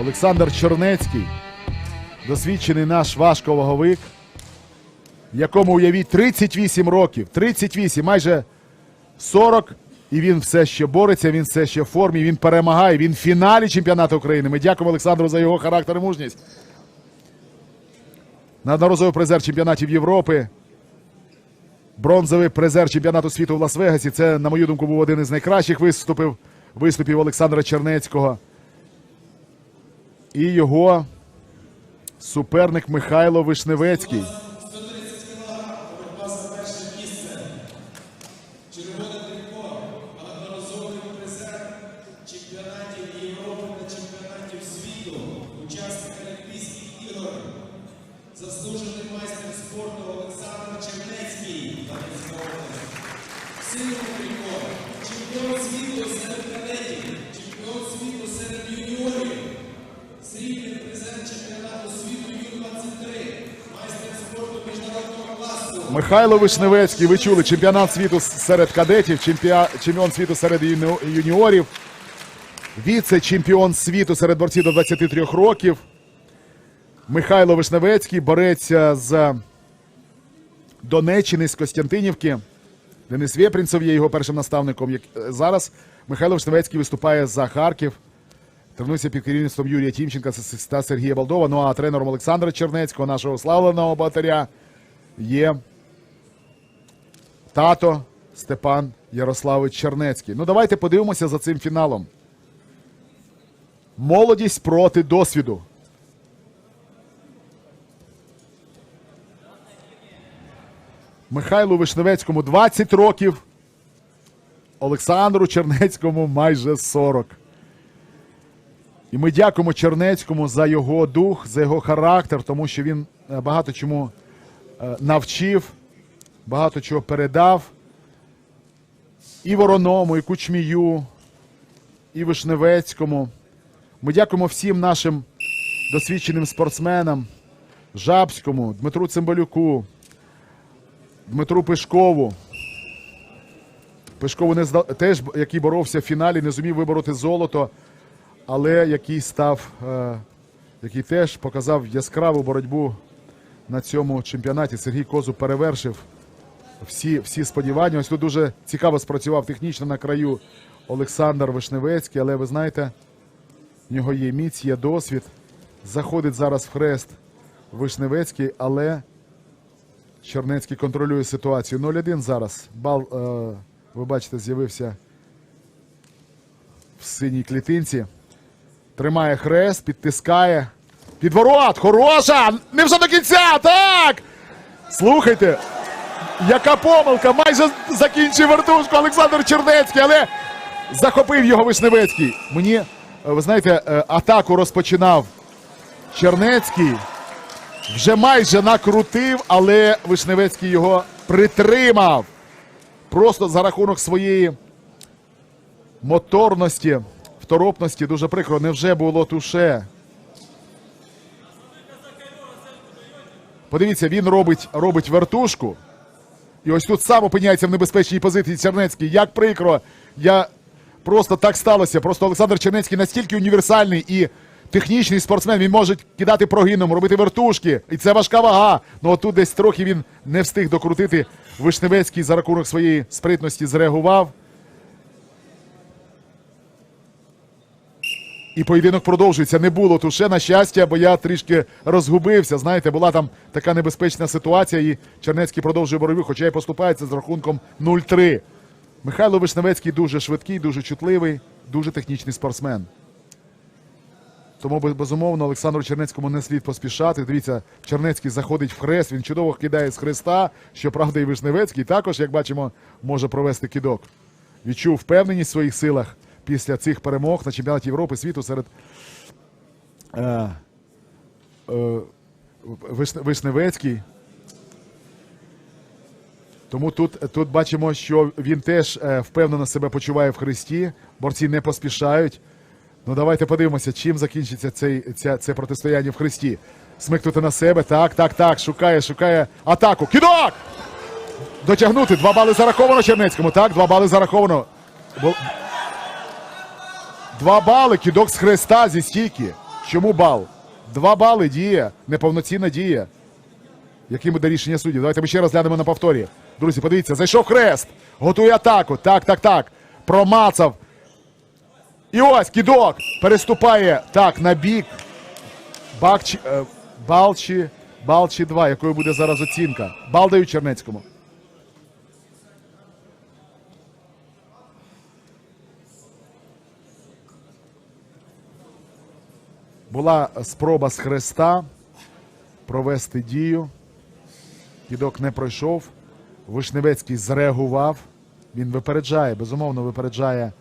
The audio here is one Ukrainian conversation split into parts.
Олександр Чернецький, досвідчений наш важковаговик, якому уявіть 38 років, 38, майже 40, і він все ще бореться, він все ще в формі, він перемагає, він в фіналі чемпіонату України. Ми дякуємо Олександру за його характер і мужність. Неодноразовий призер чемпіонатів Європи. Бронзовий призер чемпіонату світу в Лас-Вегасі. Це, на мою думку, був один із найкращих виступів, виступів Олександра Чернецького. І його суперник Михайло Вишневецький. чемпіон світу серед кадетів, чемпіон світу серед юніорів, срібний призер чемпіонату світу Ю-23, майстер спорту міжнародного класу. Михайло Вишневецький, ви чули, чемпіонат світу серед кадетів, чемпіон світу серед юніорів, віце-чемпіон світу серед борців до 23 років. Михайло Вишневецький бореться з Донеччини, з Костянтинівки. Денис Вєпрінцев є його першим наставником. Е, Зараз Михайло Вишневецький виступає за Харків. Тренується під керівництвом Юрія Тімченка та Сергія Балдова. Ну а тренером Олександра Чернецького, нашого славленого богатиря, є тато Степан Ярославович Чернецький. Ну давайте подивимося за цим фіналом. Молодість проти досвіду. Михайлу Вишневецькому 20 років. Олександру Чернецькому майже 40. І ми дякуємо Чернецькому за його дух, за його характер, тому що він е, багато чому е, навчив, багато чого передав. І Вороному, і Кучмію, і Вишневецькому. Ми дякуємо всім нашим досвідченим спортсменам, Жабському, Дмитру Цимбалюку, Дмитру Пишкову. Пишкову не зда... теж, який боровся в фіналі, не зумів вибороти золото, але який став, е... який теж показав яскраву боротьбу на цьому чемпіонаті. Сергій Козу перевершив всі, всі сподівання. Ось тут дуже цікаво спрацював технічно на краю Олександр Вишневецький, але ви знаєте, в нього є міць, є досвід. Заходить зараз в хрест Вишневецький, але Чернецький контролює ситуацію. 0-1 зараз. Бал, е, ви бачите, з'явився в синій клітинці. Тримає хрест, підтискає. Підворот! Хороша! Не вже до кінця! Так! Слухайте, яка помилка! Майже закінчив вертушку Олександр Чернецький, але захопив його Вишневецький. Мені, е, ви знаєте, е, атаку розпочинав Чернецький. Вже майже накрутив, але Вишневецький його притримав. Просто за рахунок своєї моторності, второпності, дуже прикро, невже було туше. Подивіться, він робить, робить вертушку. І ось тут сам опиняється в небезпечній позиції Чернецький. Як прикро, я просто так сталося. Просто Олександр Чернецький настільки універсальний і технічний спортсмен. Він може кидати прогином, робити вертушки. І це важка вага. Ну отут десь трохи він не встиг докрутити. Вишневецький за рахунок своєї спритності зреагував. І поєдинок продовжується. Не було туше, на щастя, бо я трішки розгубився. Знаєте, була там така небезпечна ситуація, і Чернецький продовжує боротьбу, хоча й поступається з рахунком 0-3. Михайло Вишневецький дуже швидкий, дуже чутливий, дуже технічний спортсмен. Тому, безумовно, Олександру Чернецькому не слід поспішати. Дивіться, Чернецький заходить в хрест, він чудово кидає з хреста. Щоправда, і Вишневецький також, як бачимо, може провести кидок. Відчув впевненість в своїх силах після цих перемог на чемпіонаті Європи світу серед е, е, Вишне- Вишневецький. Тому тут, тут бачимо, що він теж е, впевнено себе почуває в хресті. Борці не поспішають. Ну давайте подивимося, чим закінчиться цей, ця, це протистояння в хресті. Смикнути на себе. Так, так, так. Шукає, шукає атаку. Кидок! Дотягнути. Два бали зараховано Чернецькому. Так, два бали зараховано. Два бали. Кидок з хреста зі стійки. Чому бал? Два бали діє, неповноцінна дія. Яким буде рішення суддів? Давайте ми ще раз глянемо на повторі. Друзі, подивіться, зайшов хрест. Готує атаку. Так, так, так. Промацав. І ось кідок. Переступає так на бік. Бакчі, е, Балчі, Балчі 2. Якою буде зараз оцінка? Бал дають Чернецькому. Була спроба з хреста провести дію. Кідок не пройшов. Вишневецький зреагував. Він випереджає, безумовно, випереджає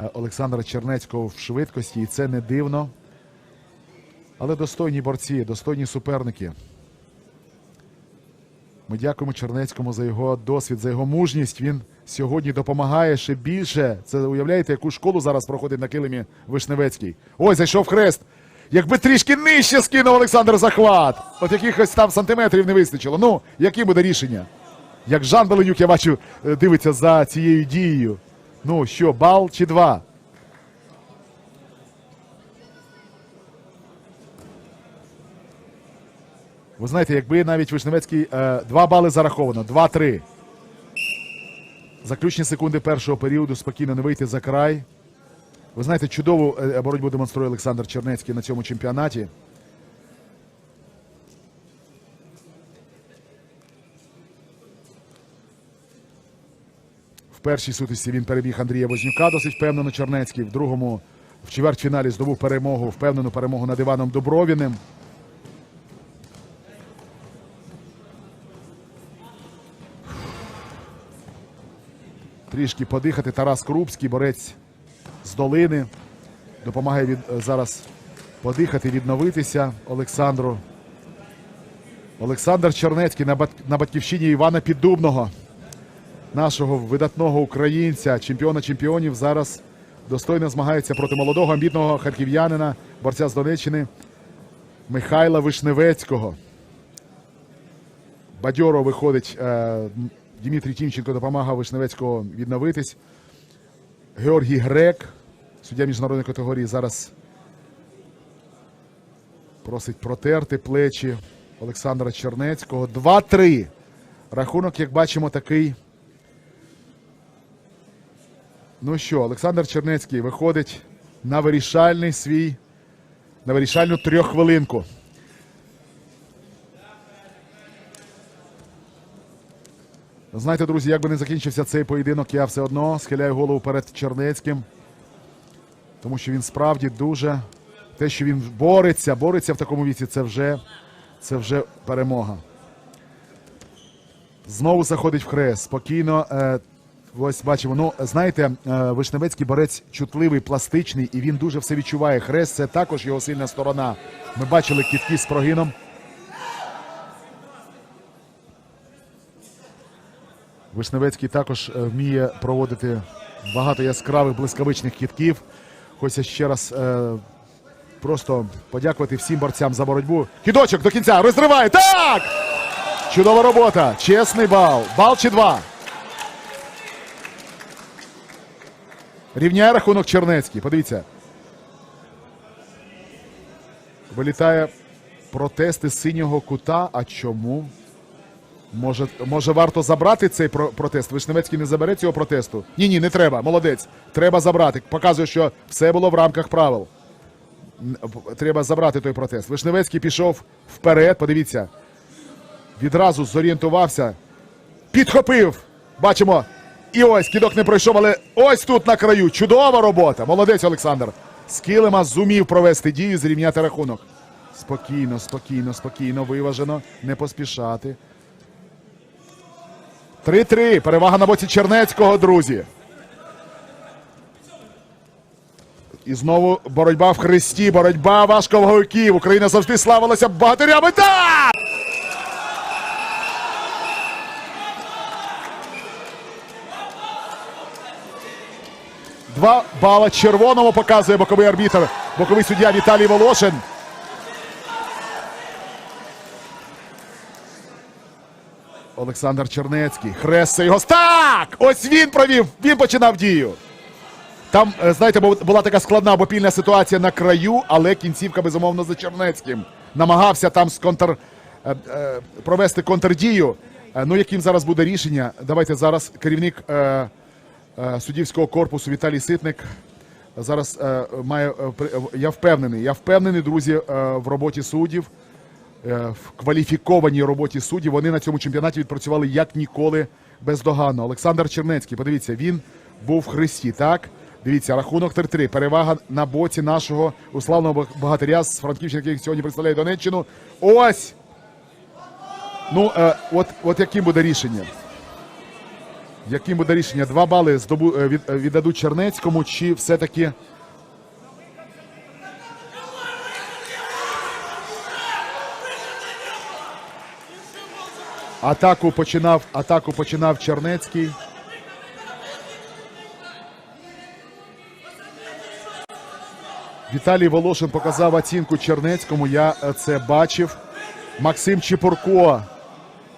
е, Олександра Чернецького в швидкості, і це не дивно. Але достойні борці, достойні суперники. Ми дякуємо Чернецькому за його досвід, за його мужність. Він сьогодні допомагає ще більше. Це уявляєте, яку школу зараз проходить на килимі Вишневецький. Ой, зайшов хрест. Якби трішки нижче скинув Олександр захват. От якихось там сантиметрів не вистачило. Ну, яке буде рішення? Як Жан Беленюк, я бачу, е, дивиться за цією дією. Ну що, бал чи два? Ви знаєте, якби навіть Вишневецький е, два бали зараховано, два-три. Заключні секунди першого періоду спокійно не вийти за край. Ви знаєте, чудову е, боротьбу демонструє Олександр Чернецький на цьому чемпіонаті. В першій сутичці він переміг Андрія Вознюка досить впевнено Чернецький. В другому в чвертьфіналі здобув перемогу, впевнену перемогу над Іваном Добровіним. Трішки подихати. Тарас Крупський, борець з долини. Допомагає від, е, зараз подихати, відновитися Олександру. Олександр Чернецький на, бат- на батьківщині Івана Піддубного, нашого видатного українця, чемпіона чемпіонів, зараз достойно змагається проти молодого амбітного харків'янина, борця з Донеччини Михайла Вишневецького. Бадьоро виходить. Е, Дмитрій Тімченко допомагав Вишневецького відновитись. Георгій Грек, суддя міжнародної категорії, зараз просить протерти плечі Олександра Чернецького. 2-3. Рахунок, як бачимо, такий. Ну що, Олександр Чернецький виходить на вирішальний свій, на вирішальну трьоххвилинку. Знаєте, друзі, як би не закінчився цей поєдинок, я все одно схиляю голову перед Чернецьким. Тому що він справді дуже. Те, що він бореться, бореться в такому віці, це вже, це вже перемога. Знову заходить в хрест. Спокійно. Е, ось бачимо. Ну, знаєте, е, Вишневецький борець чутливий, пластичний, і він дуже все відчуває. Хрест це також його сильна сторона. Ми бачили кітки з прогином. Вишневецький також е, вміє проводити багато яскравих блискавичних кітків. Хочеться ще раз е, просто подякувати всім борцям за боротьбу. Кідочок до кінця розриває. Так! Чудова робота. Чесний бал. Бал чи два. Рівняє рахунок Чернецький. Подивіться. Вилітає протести синього кута. А чому? Може, може варто забрати цей про- протест? Вишневецький не забере цього протесту? Ні, ні, не треба. Молодець. Треба забрати. Показує, що все було в рамках правил. Треба забрати той протест. Вишневецький пішов вперед. Подивіться. Відразу зорієнтувався. Підхопив. Бачимо. І ось кидок не пройшов, але ось тут на краю. Чудова робота. Молодець Олександр. З килима зумів провести дію, зрівняти рахунок. Спокійно, спокійно, спокійно, виважено, не поспішати. 3-3. Перевага на боці Чернецького, друзі. І знову боротьба в хресті, боротьба важковаговиків. Україна завжди славилася багатирями. Так! Два бала червоному показує боковий арбітр, боковий суддя Віталій Волошин. Олександр Чернецький. Хрест його. Так! Ось він провів. Він починав дію. Там, е, знаєте, була така складна обопільна ситуація на краю, але кінцівка, безумовно, за Чернецьким. Намагався там з контр, е, е, провести контрдію. Ну, яким зараз буде рішення? Давайте зараз керівник суддівського корпусу Віталій Ситник зараз має. я впевнений, я впевнений, друзі, в роботі суддів, в кваліфікованій роботі суддів. Вони на цьому чемпіонаті відпрацювали як ніколи бездоганно. Олександр Чернецький, подивіться, він був в хресті, так? Дивіться, рахунок 3-3. Перевага на боці нашого уславного богатиря з Франківщини, який сьогодні представляє Донеччину. Ось! Ну, е, от, от яким буде рішення? Яким буде рішення? Два бали здобу, е, від, е, віддадуть Чернецькому, чи все-таки. Атаку починав, атаку починав Чернецький. Віталій Волошин показав оцінку Чернецькому. Я е, це бачив. Максим Чепурко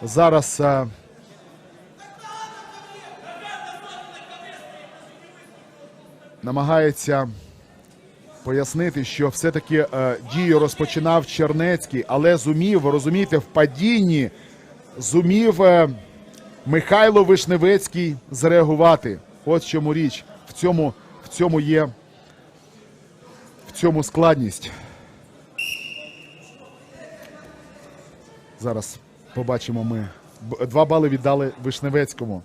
зараз. е, намагається пояснити, що все-таки е, дію розпочинав Чернецький, але зумів, розумієте, в падінні зумів е, Михайло Вишневецький зреагувати. От в чому річ. В цьому, в цьому є в цьому складність. Зараз побачимо ми. Два бали віддали Вишневецькому.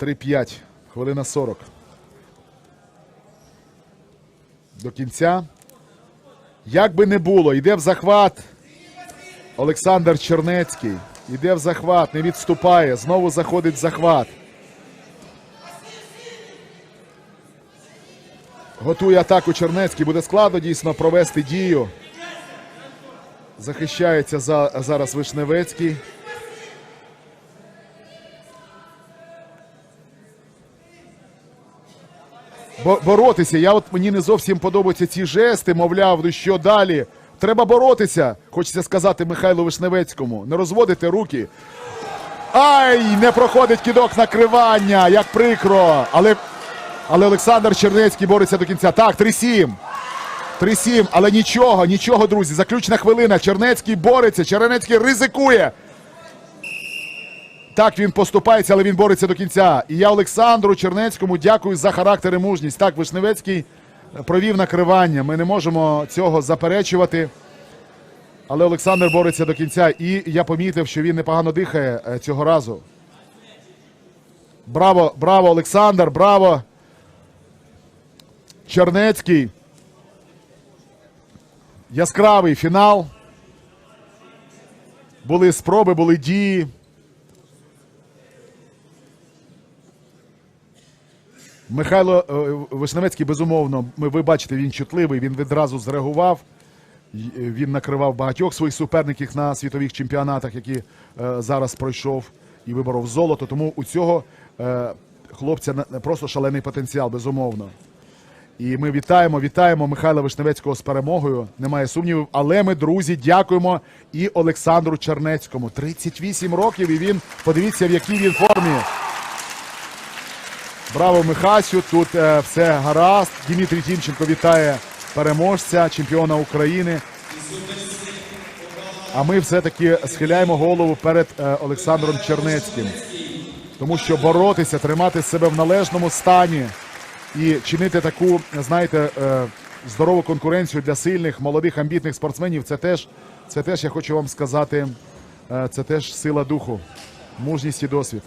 3-5. Хвилина 40. До кінця. Як би не було, йде в захват. Олександр Чернецький. Йде в захват, не відступає. Знову заходить в захват. Готує атаку Чернецький. Буде складно дійсно провести дію. Захищається за, зараз Вишневецький. Боротися. Я от мені не зовсім подобаються ці жести, мовляв, ну що далі? Треба боротися, хочеться сказати Михайлу Вишневецькому. Не розводити руки. Ай! Не проходить кидок накривання, як прикро. Але, але Олександр Чернецький бореться до кінця. Так, 3-7. 3-7, але нічого, нічого, друзі. Заключна хвилина. Чернецький бореться, Чернецький ризикує. Так, він поступається, але він бореться до кінця. І я Олександру Чернецькому дякую за характер і мужність. Так, Вишневецький провів накривання. Ми не можемо цього заперечувати. Але Олександр бореться до кінця. І я помітив, що він непогано дихає е, цього разу. Браво, браво, Олександр, браво. Чернецький. Яскравий фінал. Були спроби, були дії. Михайло е, Вишневецький, безумовно, ви бачите, він чутливий, він відразу зреагував. Е, Він накривав багатьох своїх суперників на світових чемпіонатах, які е, зараз пройшов і виборов золото. Тому у цього хлопця просто шалений потенціал, безумовно. І ми вітаємо, вітаємо Михайла Вишневецького з перемогою. Немає сумнівів. Але ми, друзі, дякуємо і Олександру Чернецькому. 38 років, і він подивіться, в якій він формі. Браво, Михасю. Тут е, все гаразд. Дмитрій Тімченко вітає переможця, чемпіона України. А ми все-таки схиляємо голову перед е, Олександром Чернецьким. Тому що боротися, тримати себе в належному стані і чинити таку, знаєте, е, здорову конкуренцію для сильних, молодих, амбітних спортсменів, це теж, це теж я хочу вам сказати, це теж сила духу, мужність і досвід.